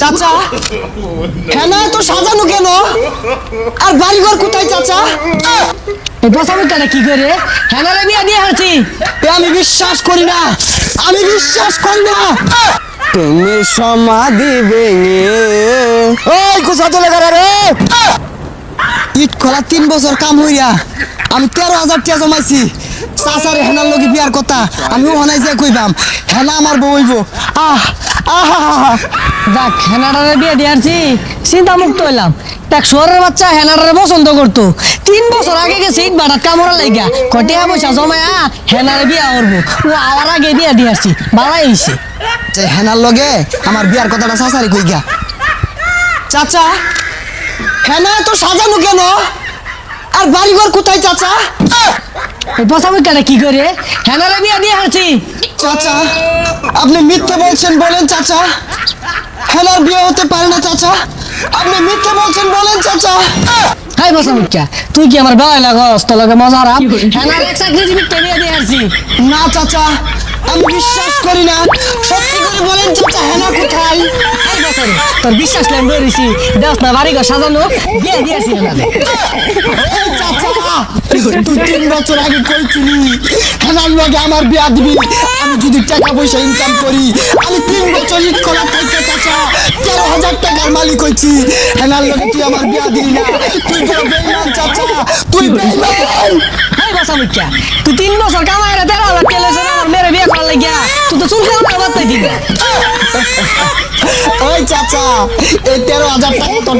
চাচা? হেনা তো সাজানো কেন? আর বাড়িঘর কোথায়, চাচা? এই বসামিটাটা কি করে? হ্যানারে বিয়া দিয়ে এ, আমি বিশ্বাস করি না। আমি বিশ্বাস করি না। তুমি সমাধি ভেঙে ওই কোথা চলে গেল রে। ইট খোলা তিন বছর কাম হইয়া আমি তেরো হাজার টাকা জমাইছি। চাচারে হেনার লগে বিয়ার কথা আমি ওখানে যে কইবাম, হেনা আমার বউ হইব। আহ আহ। যাক হেনাডারে বিয়ে দিয়ে চিন্তা মুক্ত হইলাম। দেখ শহরের বাচ্চা হেনাডারে পছন্দ করতো। তিন বছর আগে গেছে ইট বাটার কামড়া লাইগা। কটিয়া পয়সা জমায়া হেনারে বিয়া করব। ও আওয়ার আগে বিয়া দিয়ে বাড়াই আইছে। যে হেনার লগে আমার বিয়ার কথাটা চাচারি কই গা চাচা হেনা তো সাজানো কেন? আর বাড়িঘর কোথায় চাচা? এই বসামিটাটা কি করে? হেনারে বিয়া দিয়ে হারছি চাচা আপনি মিথ্যে বলছেন বলেন চাচা। হেনার বিয়ে হতে পারে না চাচা। আপনি মিথ্যে বলছেন বলেন চাচা। হাই বসামিটা তুই কি আমার বেলায় লাগস তোর লগে মজা রাম হেনার এক চাকরি বিয়ে দিয়ে হারছি না চাচা আমি বিশ্বাস করি না। সত্যি করে বলেন চাচা হেনা কোথায়? এই বছরে তোর বিশ্বাস নাই বেরিয়েছি দেখ না বাড়ি ঘর সাজানো বিয়ে দিয়েছি হেনারে তুই তিন বছর আগে কইছিলি হেনার লগে আমার বিয়া দিবি, আমি যদি টাকা পয়সা ইনকাম করি, আমি তিন বছর করা থাকতে চাচা, তেরো হাজার টাকার মালিক হয়েছি। হেনার লগে তুই আমার বিয়া দিবি না, তুই বড় বেইমান চাচা, তুই বেইমান। হাই বসামিটা তুই তিন বছর কামাই রে, তেরো হাজার আমার মেরে বিয়ে করার লাগিয়া, তুই তো চুল খেলা দিবি। এই তেরো হাজার টাকা তোর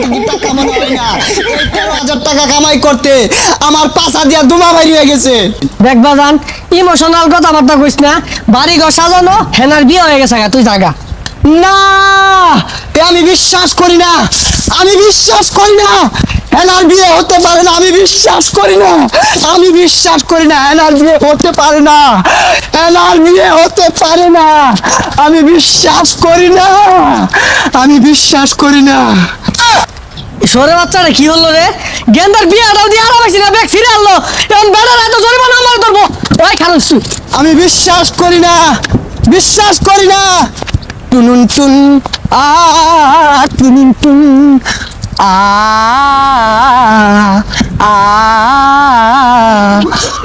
হয় না। এই তেরো হাজার টাকা কামাই করতে আমার পাশা দিয়া দুমা বাইর হয়ে গেছে। দেখ বাজান ইমোশনাল কথাবার্তা কইস না বাড়ি ঘর সাজানো হেনার বিয়ে হয়ে গেছে তুই জাগা। না আমি বিশ্বাস করি না আমি বিশ্বাস করি না এনার বিয়ে হতে পারে না আমি বিশ্বাস করি না। আমি বিশ্বাস করি না এনার বিয়ে হতে পারে না। এনার বিয়ে হতে পারে না। আমি বিশ্বাস করি না। আমি বিশ্বাস করি না। সরে বাচ্চাটা কি হলো রে? গেন্দার বিয়েটাও দিয়ে আরাম হয়েছি না ব্যাগ ছিঁড়ে আনলো। এখন বেড়ার এত জরিমানা আমার ধরবো ওই খারাপ আমি বিশ্বাস করি না। বিশ্বাস করি না। টুনুন টুন আ টুনুন টুন।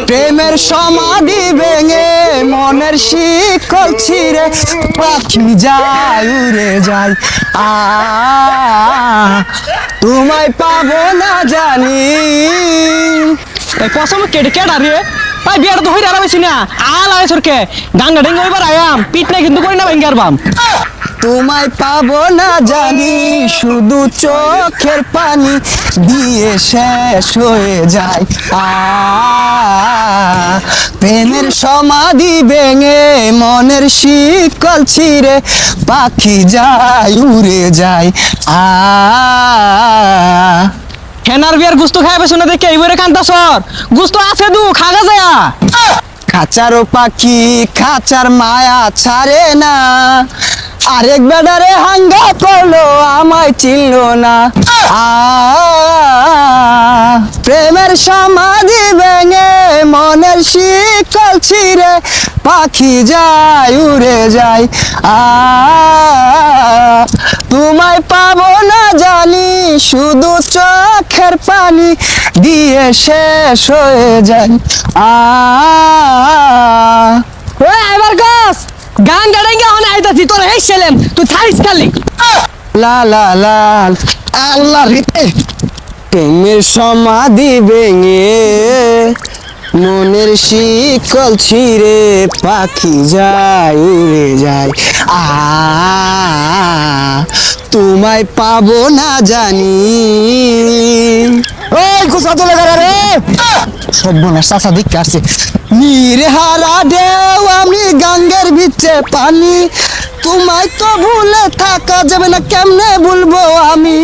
প্রেমের সমাধি ভেঙে মনের শিকল ছিঁড়ে পাখি যায় উড়ে যায় আ, তোমায় পাবো না জানি। কসম কেটে কেডা রে? ভাই বিয়েটা তো হইরা আরাম না। আল আয় সরকে। গাঙ্গা ডেঙ্গা হইবার আয়াম। পিট না কিন্তু করি না ভেঙ্গার বাম। তোমায় পাবো না জানি শুধু চোখের পানি দিয়ে শেষ হয়ে যায়। আ প্রেমের সমাধি ভেঙে মনের শিকল ছিঁড়ে পাখি যায় উড়ে যায়। আ হেনার বিয়ার গুস্ত খাই পেছো না দেখে এইবারে কান্তা সর। গুস্ত আছে দু খাগা যায়া। খাঁচারও পাখি খাঁচার মায়া ছাড়ে না। আরেক বেডারে হাঙ্গা করল আমায় চিনল না। প্রেমের সমাধি ভেঙে মনের শিকল ছিঁড়ে পাখি যায়, উড়ে যায়। আ, তোমায় পাবো না জানি, শুধু চোখের পানি দিয়ে শেষ হয়ে যায়। আ ওই আইবার গাছ গান গাড়াইঙ্গা হনে আইতাছি তোর এই ছেলেম তুই থাইস খালি লা সমাধি ভেঙে মনের শিকল ছিঁড়ে পাখি যায় উড়ে যায়। আ, তোমায় পাবো না জানি। ওই কোথা চলে গেল রে। সর্বনাশ চাষা দিকে আসছে। ঢেউ আমি গাঙ্গের বিচে পানি। তোমায় তো ভুলে থাকা যাবে না কেমনে ভুলবো আমি?